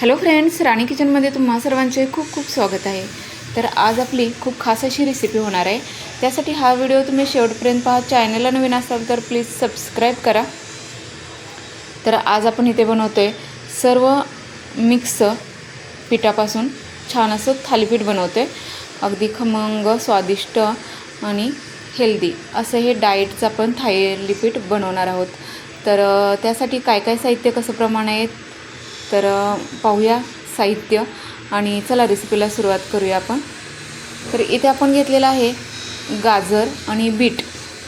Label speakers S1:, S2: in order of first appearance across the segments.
S1: Hello friends राणी किचनमध्ये तुम्हा सर्वांचे खूप खूप स्वागत आहे. तर आज आपली खूप खास अशी रेसिपी होणार आहे. त्यासाठी हा व्हिडिओ तुम्ही शेवटपर्यंत पहा. चॅनलला नवीन असाल तर प्लीज सबस्क्राईब करा. तर आज आपण इथे बनवतो आहे सर्व मिक्स पिठापासून छान असं थालीपीठ बनवतो आहे अगदी खमंग स्वादिष्ट आणि हेल्दी असं हे डाएटचं आपण थालीपीठ बनवणार आहोत. तर त्यासाठी काय काय साहित्य कसं प्रमाण आहे तर पाहूया साहित्य आणि चला रेसिपीला सुरुवात करूया आपण. तर इथे आपण घेतलेलं आहे गाजर आणि बीट.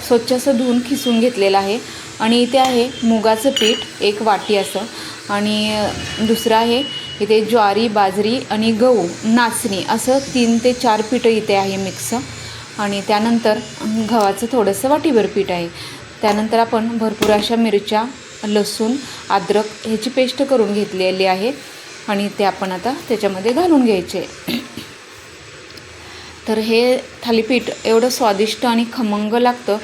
S1: स्वच्छ असं धुवून खिसून घेतलेलं आहे. आणि इथे आहे मुगाचं पीठ एक वाटी असं. आणि दुसरं आहे इथे ज्वारी बाजरी आणि गहू नाचणी असं तीन ते चार पीठं इथे आहे मिक्स. आणि त्यानंतर गव्हाचं थोडंसं वाटीभर पीठ आहे. त्यानंतर आपण भरपूर अशा मिरच्या लसूण अद्रक ह्याची पेस्ट करून घेतलेली आहे आणि ते आपण आता त्याच्यामध्ये घालून घ्यायचे. तर हे थालीपीठ एवढं स्वादिष्ट आणि खमंग लागतं.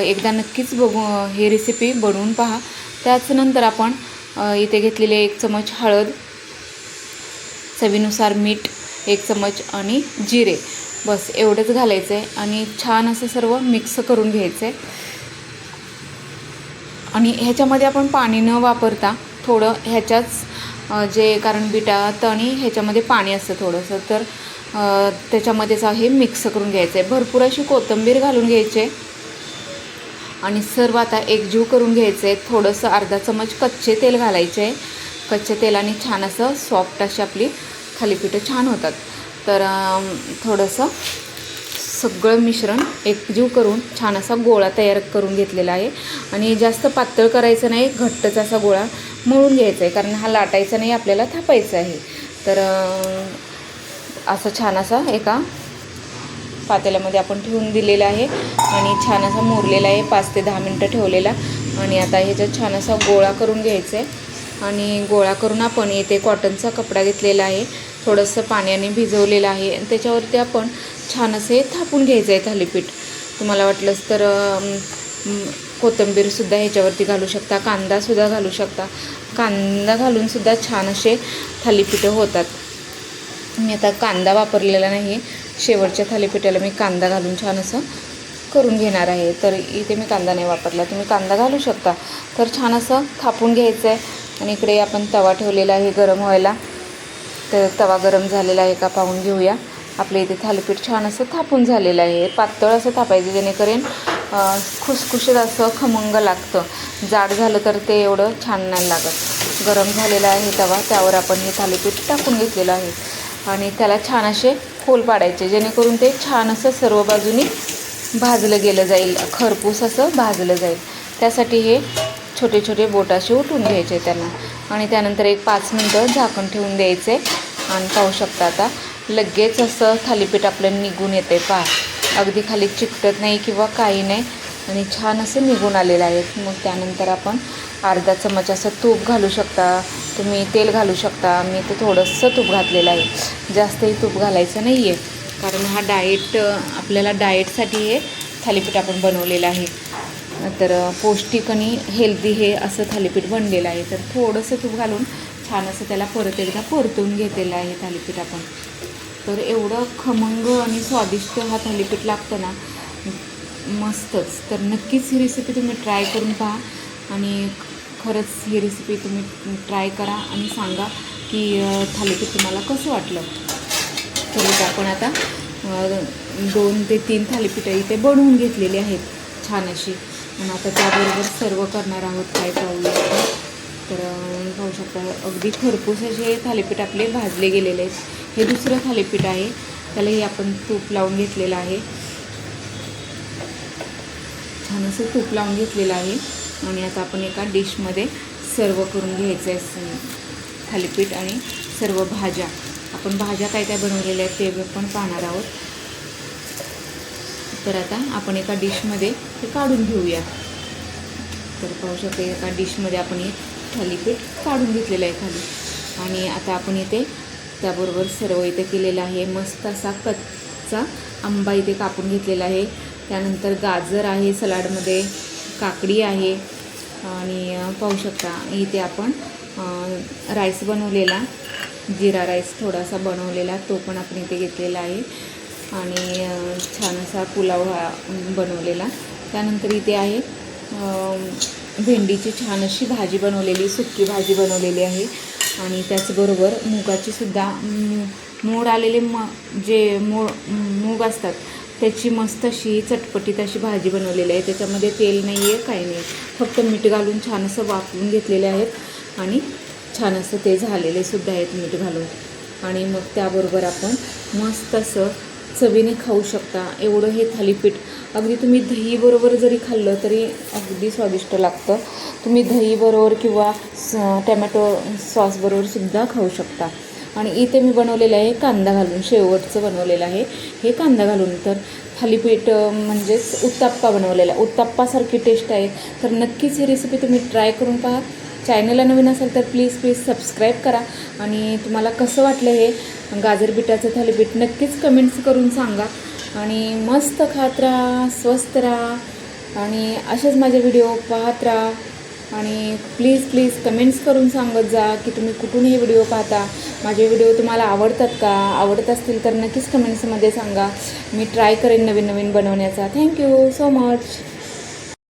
S1: एकदा नक्कीच बघू ही रेसिपी बनवून पहा. त्याचनंतर आपण इथे घेतलेले एक चमच हळद चवीनुसार मीठ एक चमच आणि जिरे. बस एवढंच घालायचं आहे आणि छान असं सर्व मिक्स करून घ्यायचं आहे आणि ह्याच्यामध्ये आपण पाणी न वापरता थोडं ह्याच्याच जे कारण बिटा आणि ह्याच्यामध्ये पाणी असतं थोडंसं. तर त्याच्यामध्येच हे मिक्स करून घ्यायचं आहे भरपूर अशी कोथिंबीर घालून घ्यायची. आहे आणि सर्व आता एकजीव करून घ्यायचं आहे थोडंसं अर्धा चमच कच्चे तेल घालायचे. आहे कच्चे तेलाने छान असं सॉफ्ट अशी आपली थालीपीठं छान होतात. तर थोडंसं सगळं मिश्रण एकजीव करून छान असा गोळा तयार करून घेतलेला आहे. आणि जास्त पातळ करायचं नाही घट्टच असा गोळा मळून घ्यायचा आहे कारण हा लाटायचा नाही आपल्याला थापायचा आहे. तर असं छान असा एका पातेल्यामध्ये आपण ठेवून दिलेला आहे आणि छान असा मोरलेला आहे पाच ते दहा मिनटं ठेवलेला. आणि आता ह्याच्यात छान असा गोळा करून घ्यायचा आहे आणि गोळा करून आपण इथे कॉटनचा कपडा घेतलेला आहे. थोडंसं पाण्याने भिजवलेलं आहे. आणि त्याच्यावरती आपण छान असे थापून घ्यायचं आहे थालीपीठ. तुम्हाला वाटलंच तर कोथिंबीरसुद्धा ह्याच्यावरती घालू शकता. कांदासुद्धा घालू शकता. कांदा घालूनसुद्धा छान असे थालीपीठं होतात. मी आता कांदा वापरलेला नाही. शेवटच्या थालीपीठाला मी कांदा घालून छान असं करून घेणार आहे. तर इथे मी कांदा नाही वापरला. तुम्ही कांदा घालू शकता. तर छान असं थापून घ्यायचं आहे आणि इकडे आपण तवा ठेवलेला आहे गरम व्हायला. तर तवा गरम झालेला आहे का पाहून घेऊया. आपल्या इथे थालीपीठ छान असं थापून झालेलं आहे. पातळ असं थापायचं जेणेकरून खुसखुशीत असं खमंग लागतं. जाड झालं तर ते एवढं छान नाही लागत. गरम झालेला आहे तवा. त्यावर आपण हे थालीपीठ टाकून घेतलेलं आहे. आणि त्याला छान असे खोल पाडायचे. जेणेकरून ते छान असं सर्व बाजूनी भाजलं गेलं जाईल. खरपूस असं भाजलं जाईल. त्यासाठी हे छोटे छोटे बोट असे उठून घ्यायचे त्यांना. आणि त्यानंतर एक पाच मिनटं झाकण ठेवून द्यायचे. आणि पाहू शकता आता लगेच असं थालीपीठ आपलं निघून येते पहा अगदी खाली चिकटत नाही किंवा काही नाही. आणि छान असं निघून आलेलं आहे. मग त्यानंतर आपण अर्धा चमच असं तूप घालू शकता. तुम्ही तेल घालू शकता. मी ते थोडंसं तूप घातलेलं आहे. जास्तही तूप घालायचं नाही आहे कारण हा डाएट आपल्याला डाएटसाठी हे थालीपीठ आपण बनवलेलं आहे. तर पौष्टिक आणि हेल्दी हे असं थालीपीठ बनलेलं आहे. तर थोडंसं तूप घालून छान असं त्याला परत एकदा परतून घेतलेलं आहे थालीपीठ आपण. तर एवढं खमंग आणि स्वादिष्ट हा थालीपीठ लागतं ना मस्तच. तर नक्कीच ही रेसिपी तुम्ही ट्राय करून पहा आणि खरंच ही रेसिपी तुम्ही ट्राय करा आणि सांगा की थालीपीठ तुम्हाला कसं वाटलं. तर आपण आता दोन ते तीन थालीपीठं इथे बनवून घेतलेली आहेत छान अशी. आणि आता त्याबरोबर सर्व करणार आहोत काय पाहूया तर पाहू शकता अगदी खरपूस असे थालीपीठ आपले भाजले गेलेले आहेत. हे दुसरं थालीपीठ आहे. त्यालाही आपण तूप लावून घेतलेलं आहे. छान असं तूप लावून घेतलेलं आहे. आणि आता आपण एका डिशमध्ये सर्व करून घ्यायचं आहे थालीपीठ आणि सर्व भाज्या. आपण भाज्या काय काय बनवलेल्या आहेत ते पण पाहणार आहोत. तर आता आपण एका डिशमध्ये हे काढून घेऊया. तर पाहू शकते एका डिशमध्ये आपण हे थालीपीठ काढून घेतलेलं आहे खाली. आणि आता आपण इथे त्याबरोबर सर्व इथे केलेलं आहे मस्त असा कच्चा आंबा इथे कापून घेतलेला आहे. त्यानंतर गाजर आहे सलाडमध्ये काकडी आहे. आणि पाहू शकता इथे आपण राईस बनवलेला जिरा राईस थोडासा बनवलेला तो पण आपण इथे घेतलेला आहे. आणि छान असा पुलाव हा बनवलेला. त्यानंतर इथे आहे भेंडीची छान अशी भाजी बनवलेली सुकी भाजी बनवलेली आहे. आणि त्याचबरोबर मुगाची सुद्धा म, मोड आलेले म जे मो मूग असतात त्याची मस्त अशी चटपटीत अशी भाजी बनवलेली आहे. त्याच्यामध्ये तेल नाही आहे काही नाही. फक्त मीठ घालून छान असं वापरून घेतलेले आहेत. आणि छान असं ते झालेले सुद्धा आहेत मीठ घालून. आणि मग त्याबरोबर आपण मस्त असं चवीने खाऊ शकता. एवढं हे थालीपीठ. अगदी तुम्ही दहीबरोबर जरी खाल्लं तरी अगदी स्वादिष्ट लागतं. तुम्ही दहीबरोबर किंवा स टॅमॅटो सॉसबरोबर सुद्धा खाऊ शकता. आणि इथे मी बनवलेलं आहे कांदा घालून. शेवटचं बनवलेलं आहे. हे कांदा घालून तर थालीपीठ म्हणजेच उत्ताप्पा बनवलेला. उत्ताप्पासारखी टेस्ट आहे. तर नक्कीच ही रेसिपी तुम्ही ट्राय करून पहा. चॅनलला नवीन असेल तर प्लीज प्लीज सबस्क्राईब करा. आणि तुम्हाला कसं वाटलं हे गाजर बिटाचं थालीपीठ नक्कीच कमेंट्स करून सांगा. आणि मस्त खात राहा स्वस्त राहा आणि असेच माझे व्हिडिओ पाहत राहा. आणि प्लीज प्लीज कमेंट्स करून सांगत जा की तुम्ही कुठून हे व्हिडिओ पाहता. माझे व्हिडिओ तुम्हाला आवडतात का? आवडत असतील तर नक्कीच कमेंट्समध्ये सांगा. मी ट्राय करेन नवीन नवीन बनवण्याचा थँक्यू सो मच